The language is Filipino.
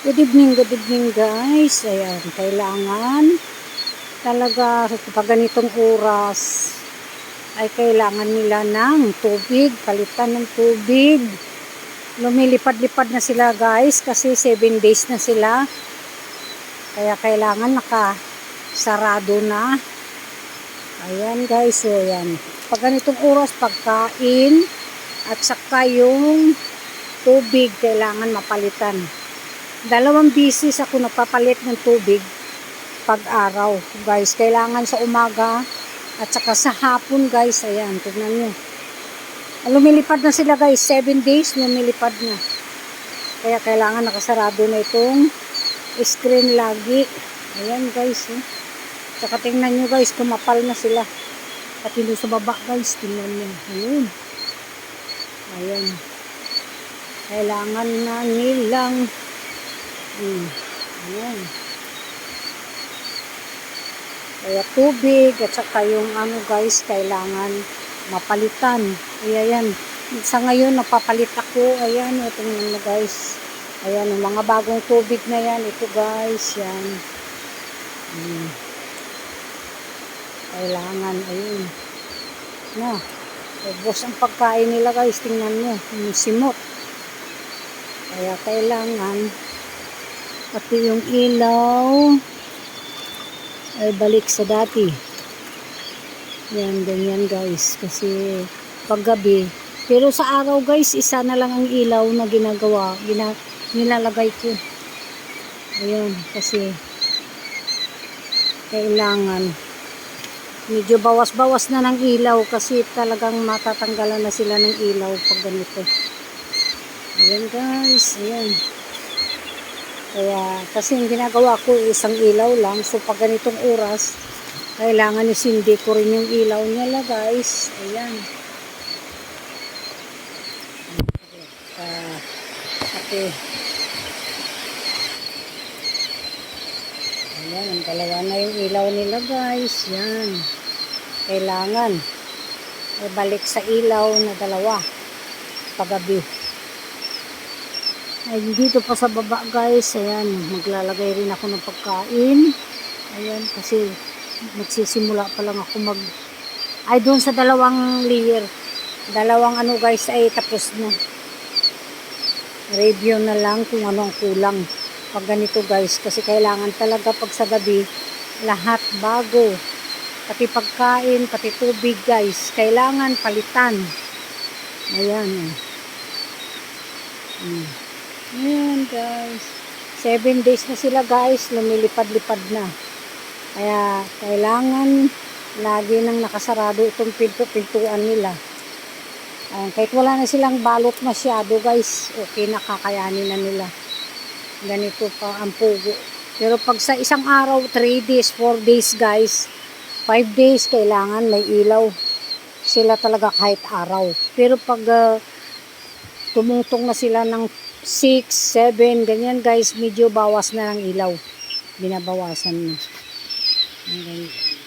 Good evening, good evening guys. Ayan, kailangan talaga pag ganitong oras ay kailangan nila ng tubig, palitan ng tubig. Lumilipad-lipad na sila guys kasi 7 days na sila. Kaya kailangan nakasarado na. Ayan guys, so ayan. Pag ganitong oras, pagkain at saka yung tubig kailangan mapalitan. Dalawang bisis ako napapalit ng tubig pag araw. Guys, kailangan sa umaga at saka sa hapon guys. Ayan, tignan nyo. Lumilipad na sila guys. 7 days lumilipad na. Kaya kailangan nakasarado na itong screen lagi. Ayan guys. Eh. Tsaka tingnan nyo guys, kumapal na sila. At hindi sa baba guys, tingnan nyo. Ayun. Ayan. Kailangan na nilang Hmm. Ayan. Kaya tubig at saka yung ano guys, kailangan mapalitan. Kaya yan. Sa ngayon, napapalit ako. Ayan, ito mo guys. Ayan, yung mga bagong tubig na yan. Ito guys, yan. Hmm. Kailangan, ayun. Na. Ubos ang pagkain nila guys. Tingnan mo. Yung simot. Kaya kailangan pati yung ilaw. Ay balik sa dati. Yan ganyan guys. Kasi paggabi. Pero sa araw guys isa na lang ang ilaw na ginagawa. Gina, nilalagay ko. Ayan kasi kailangan. Medyo bawas-bawas na ng ilaw kasi talagang matatanggalan na sila ng ilaw pag ganito. Ayan guys. Ayan kaya, kasi yung ginagawa ko isang ilaw lang. So, pag ganitong oras, kailangan isindi ko rin yung ilaw nila, guys. Ayan. Uh, okay. Ayan, ang dalawa na yung ilaw nila, guys. Yan. Kailangan. Ay balik sa ilaw na dalawa. Pagabi. Ay, dito pa sa baba guys, ayan, maglalagay rin ako ng pagkain. Ayan, kasi magsisimula pa lang ako mag... Ay, doon sa dalawang layer. Dalawang ano guys, ay tapos na. Review na lang kung ano ang kulang. Pag ganito guys, kasi kailangan talaga pag sa gabi, lahat bago. Pati pagkain, pati tubig guys, kailangan palitan. Ayan. Hmm. Ayan guys. 7 days na sila guys. Lumilipad-lipad na. Kaya kailangan lagi nang nakasarado itong pinto-pintuan nila. Ayan, kahit wala na silang balot masyado guys. Okay na kakayanin na nila. Ganito pa ang pugo. Pero pag sa isang araw, 3 days, 4 days guys. 5 days kailangan may ilaw. Sila talaga kahit araw. Pero pag uh, tumutong na sila ng 6, 7, ganyan guys, medyo bawas na ng ilaw. Binabawasan na. Okay.